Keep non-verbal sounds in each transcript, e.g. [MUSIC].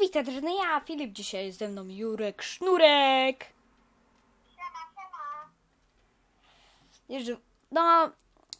witaj, drużyny, ja, Filip, dzisiaj jest ze mną Jurek Sznurek. Siema, No,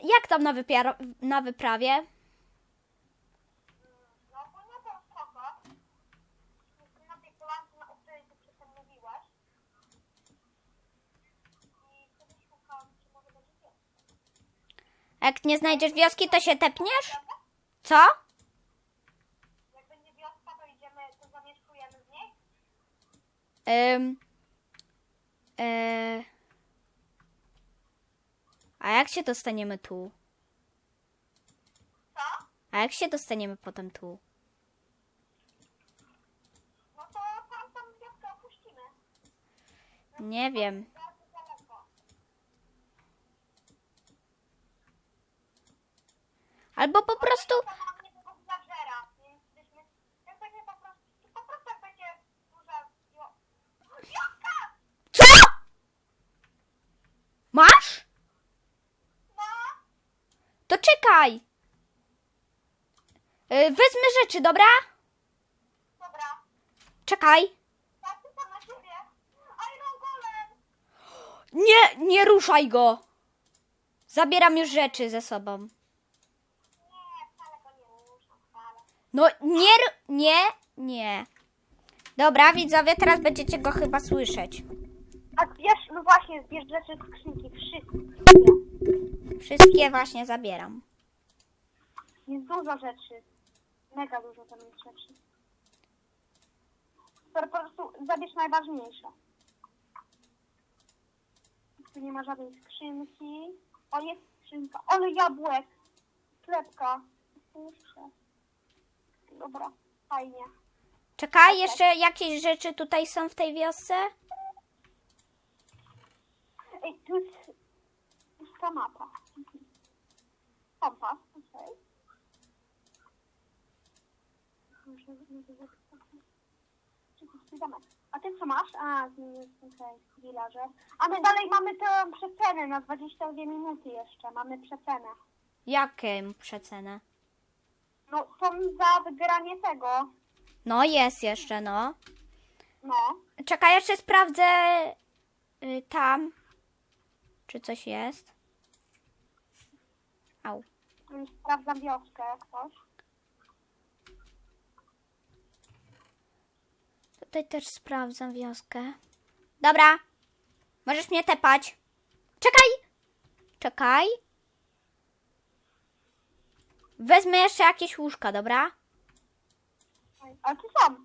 jak tam na, wypiar- na wyprawie? No ogólnie to spoko. Jestem na tej polance, na o której ty przedtem mówiłaś. I czy może będzie pies. Jak nie znajdziesz wioski, to się tepniesz? Co? Jak będzie wioska, to idziemy, to zamieszkujemy w niej. Ym, e, a jak się dostaniemy tu? Co? A jak się dostaniemy potem tu? No to tam wioskę opuścimy. Nie wiem. Bardzo daleko. Albo po prostu... To mam niedługo zażera, więc byśmy... Jak będzie po prostu... Po prostu jak będzie duża... wio- Wioska! Co? Masz? No! To czekaj. Y, Wezmę rzeczy, dobra? Dobra. Czekaj. Na. Iron Golem! Nie, nie ruszaj go. Zabieram już rzeczy ze sobą. Nie, wcale go nie wcale. No nie, nie, nie. Dobra, widzowie, teraz będziecie go chyba słyszeć. A wiesz, no właśnie, zbierz rzeczy z skrzynki, wszystkie. Wszystkie właśnie zabieram. Jest dużo rzeczy. Mega dużo tam jest rzeczy. To po prostu zabierz najważniejsze. Tu nie ma żadnej skrzynki. O, jest skrzynka. Ale jabłek. Sklepka. Kurczę. Dobra, fajnie. Czekaj, jeszcze jakieś rzeczy tutaj są w tej wiosce? Ej, tu jest, tu jest ta mapa. Mhm. Kompas, zapisać. A ty co masz? A, okej, villager. A my dalej mamy tę przecenę na 22 minuty jeszcze. Mamy przecenę. Jaką przecenę? No, są za wygranie tego. No jest jeszcze, no. No. Czekaj, jeszcze sprawdzę y, tam, czy coś jest. Au. Sprawdzam wioskę jak coś. Tutaj też sprawdzam wioskę. Dobra. Możesz mnie tepać. Czekaj. Czekaj. Wezmę jeszcze jakieś łóżka, dobra? Ale tu są.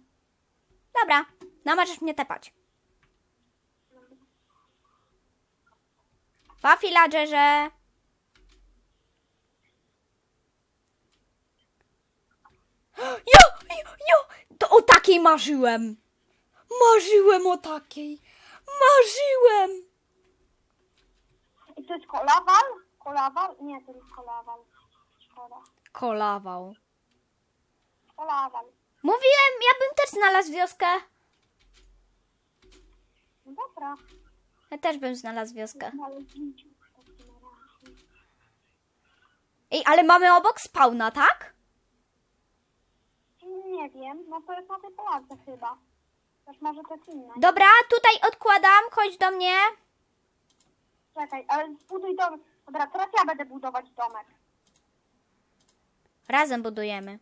Dobra. No możesz mnie tepać. Pa, villagerze. [GASPS] Jo, jo, jo. To o takiej marzyłem. Marzyłem o takiej. Marzyłem. I to jest kolawal? Kolawal? Nie, to jest kolawal. Szkoda. Kolawał. Kolawal. Mówiłem, ja bym też znalazł wioskę. No dobra. Ja też bym znalazł wioskę. Ale zdjęciu w takim razie. Ej, ale mamy obok spawna, tak? Nie wiem, no to jest na tej chyba. Też może to jest inne. Dobra, tutaj odkładam, chodź do mnie. Czekaj, ale zbuduj dom. Dobra, teraz ja będę budować domek. Razem budujemy.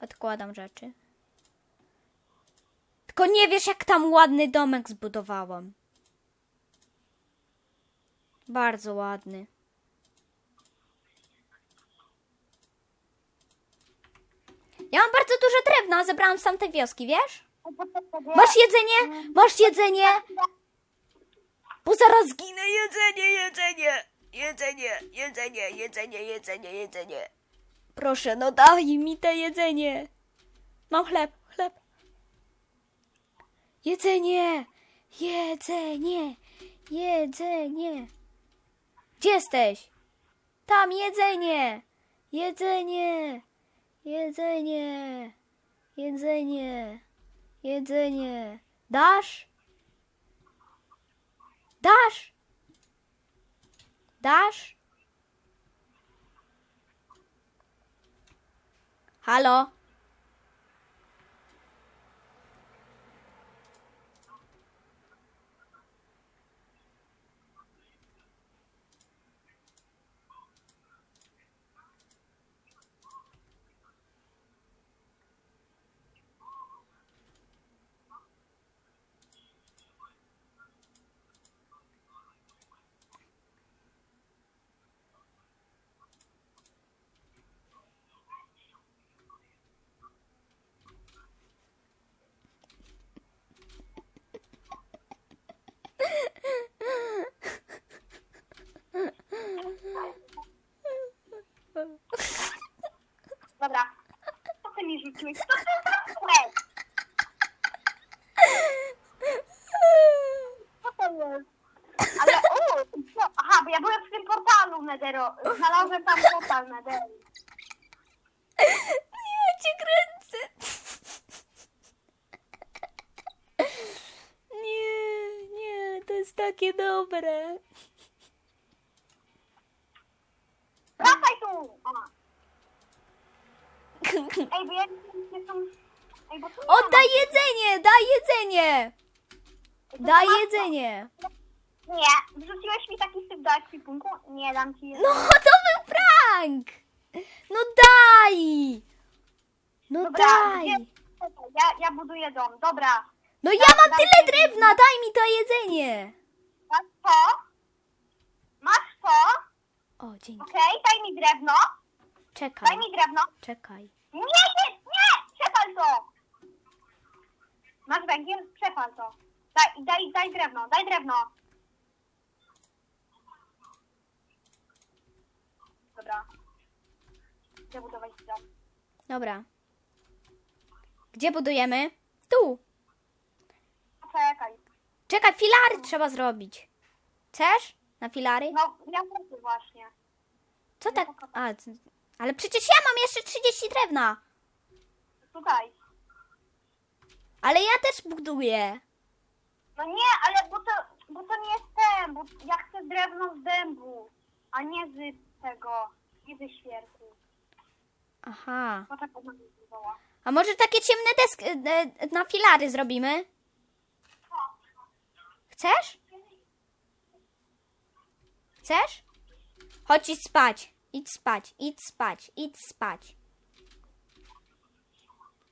Odkładam rzeczy. Tylko nie wiesz, jak tam ładny domek zbudowałam. Bardzo ładny. Ja mam bardzo dużo drewna, zebrałam z tamtej wioski, wiesz? Masz jedzenie? Masz jedzenie? Bo zaraz zginę. Jedzenie, jedzenie. Jedzenie, jedzenie, jedzenie, jedzenie, jedzenie. Proszę, no daj mi te jedzenie. Mam chleb, chleb. Jedzenie, jedzenie, jedzenie. Gdzie jesteś? Tam jedzenie, jedzenie, Jedzenie! Jedzenie! Jedzenie! Dasz? Dasz? Dasz? Halo? Rzuciłeś? Co ty zrobiłeś? Co to jest? Ale o, co? Aha, bo ja byłem w tym portalu Nedero. Znalazłem tam portal Nedero. Ja cię kręcę. Nie, nie, to jest takie dobre. Wracaj tu! A. Ej, bo ja nie są... Ej, bo tu nie Oddaj ma- jedzenie, daj jedzenie. Daj jedzenie. Nie, wrzuciłeś mi taki syf do ekwipunku? Nie dam ci No, to był prank. No daj. No Dobra, daj. gdzie- Ja, ja buduję dom. Dobra. No ja mam tyle drewna, daj mi to jedzenie. Masz to? Masz to? O, dzięki. Okej, daj mi drewno. Czekaj, Daj mi drewno. czekaj. Nie, nie! Przepal to! Masz węgiel? Przepal to. Daj, daj, daj drewno, daj drewno. Dobra. Chcę budować dom. Dobra. Gdzie budujemy? Tu. Czekaj. Czekaj, filary trzeba zrobić. Chcesz? Na filary? No, ja właśnie. Co tak? A, ale przecież ja mam jeszcze 30 drewna. Tutaj. Ale ja też buduję. No nie, ale bo to, bo to nie jest ten, bo ja chcę drewno z dębu, a nie z tego, nie ze świerku. Aha. To tak ona. A może takie ciemne deski e, na filary zrobimy? Chcesz? Chcesz? Chodź idź spać. Idź spać, idź spać, idź spać.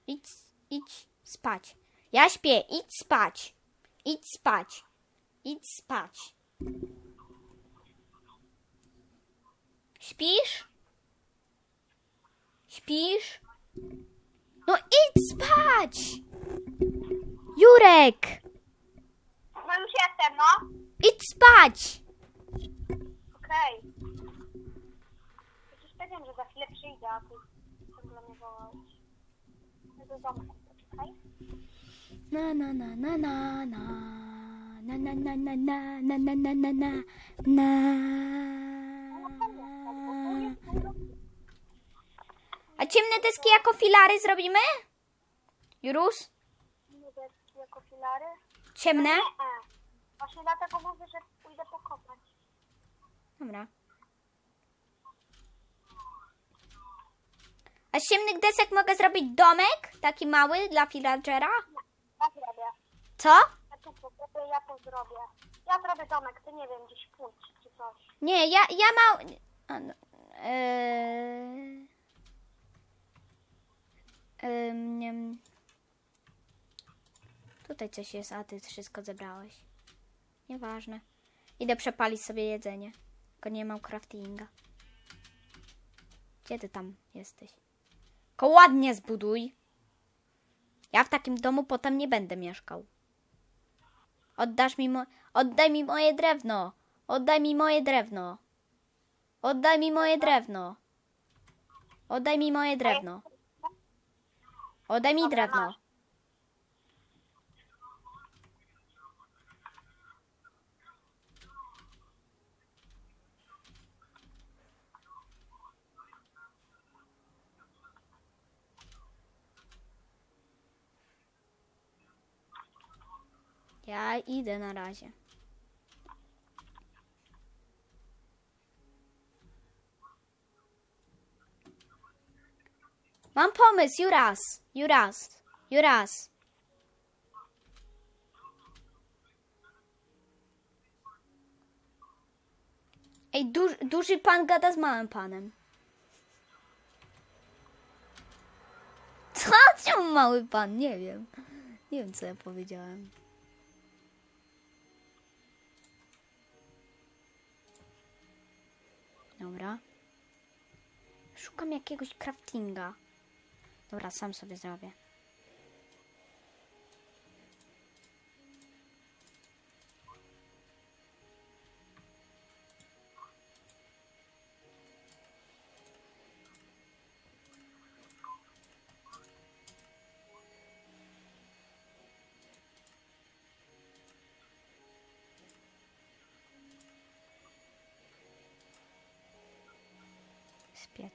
Idź, idź spać. Ja śpię, idź spać. Idź spać. Idź spać. Śpisz? Śpisz? No idź spać! Jurek! No już jestem, no. Idź spać! Okej. Przecież pewien, że za chwilę przyjdę, a ty ciągle mnie wołałeś. No do poczekaj. Na na na na na na na na na na na na na na na na na A ciemne deski jako filary zrobimy? Jurus? Niebieskie jako filary? Ciemne? Nie. Właśnie dlatego mówię, że pójdę pokopać. Dobra. A z ciemnych desek mogę zrobić domek? Taki mały dla villagera? Ja zrobię. Co? Ja to zrobię, ja to zrobię. Ja zrobię domek, ty nie wiem, gdzieś pójdź czy coś. Nie, ja, ja mam... a, no, Eee... Em, nie wiem. Tutaj coś jest, a ty wszystko zebrałeś. Nieważne. Idę przepalić sobie jedzenie. Tylko nie mam craftinga. Gdzie ty tam jesteś? Ko ładnie zbuduj. Ja w takim domu potem nie będę mieszkał. Oddasz mi mo- Oddaj mi moje drewno. Oddaj mi moje drewno. Oddaj mi moje drewno. Oddaj mi moje drewno. Oddaj mi drewno. masz. Ja idę na razie. Mam pomysł, Juras. Juras. Juras. Ej, duży, duży pan gada z małym panem. Co? Mały pan? Nie wiem. Nie wiem, co ja powiedziałem. Dobra. Szukam jakiegoś craftinga. Dobra, sam sobie zrobię. Okej.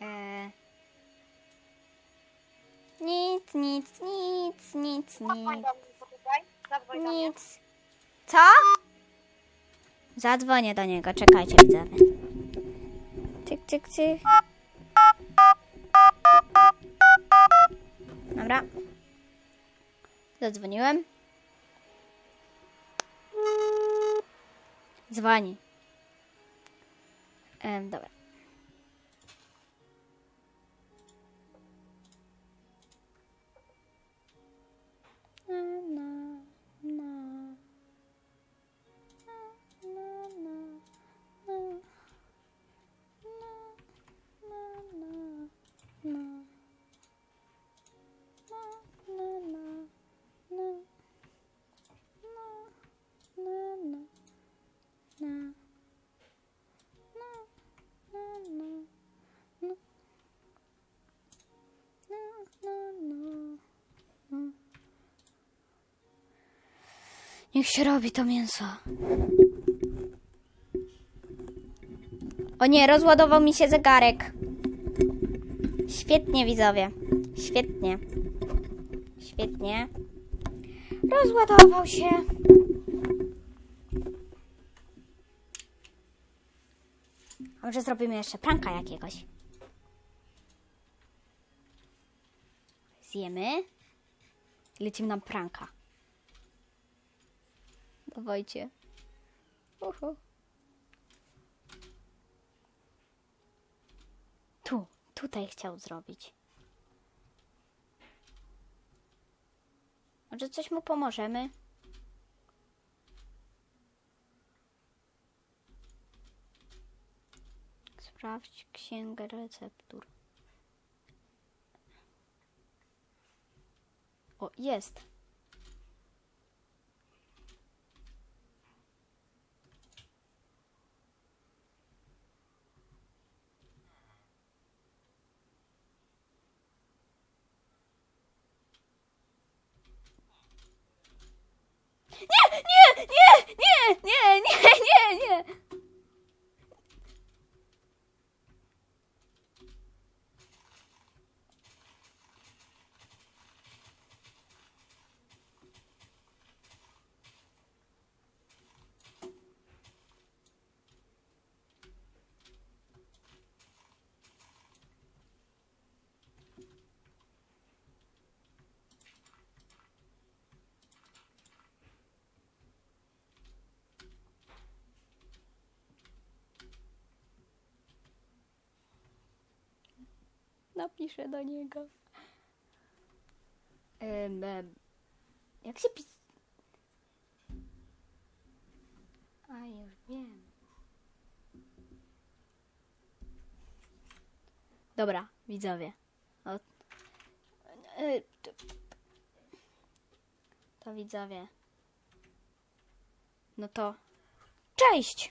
Eee. Nic, nic, nic, nic, nic, nic. Co? Zadzwonię do niego, czekajcie widzowie. Cyk, cyk, cyk. Dobra. Zadzwoniłem. Dzwoni. Em, dobra. Niech się robi to mięso. O nie, rozładował mi się zegarek. Świetnie, widzowie. Świetnie. Świetnie. Rozładował się. A może zrobimy jeszcze pranka jakiegoś? Zjemy. Lecimy na pranka. Dawajcie. Uhu. Tu, tutaj chciał zrobić. Może coś mu pomożemy? Sprawdź księgę receptur. O, jest. Nie, nie, nie, nie, nie, nie, nie. Napiszę do niego. Em, em, jak się pis... A, już wiem. Dobra, widzowie. O, e, to widzowie. No to cześć!